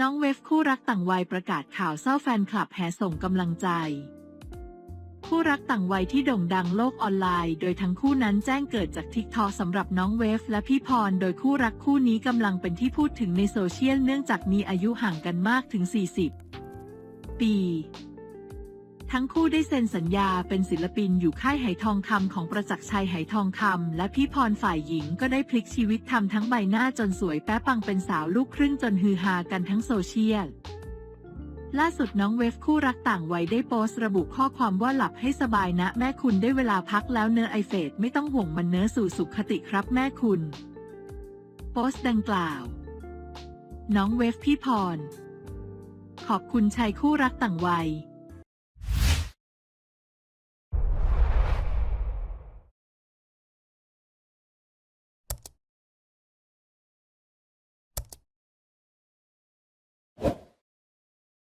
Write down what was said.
น้องเวฟคู่รักต่างวัยประกาศข่าวเศร้าแฟนคลับแห่ส่งกำลังใจ คู่รักต่างวัยที่โด่งดังโลกออนไลน์ โดยทั้งคู่นั้นแจ้งเกิดจากทิกทอสำหรับน้องเวฟและพี่พร โดยคู่รักคู่นี้กำลังเป็นที่พูดถึงในโซเชียลเนื่องจากมีอายุห่างกันมากถึง 40 ปี ทั้งคู่ได้เซ็นสัญญาเป็นศิลปินอยู่ค่ายไหทองคำของประจักษ์ชัยไหทองคำและพี่พรฝ่ายหญิงก็ได้พลิกชีวิตทำทั้งใบหน้าจนสวยแป๊ะปังเป็นสาวลูกครึ่งจนฮือฮากันทั้งโซเชียลล่าสุดน้องเวฟคู่รักต่างวัยได้โพสต์ระบุข้อความว่าหลับให้สบายนะ แม่คุณได้เวลาพักแล้วเนื้อไอเฟดไม่ต้องห่วงมันเนื้อสู่สุขคติครับแม่คุณ โพสต์ดังกล่าว น้องเวฟพี่พร ขอบคุณชายคู่รักต่างวัย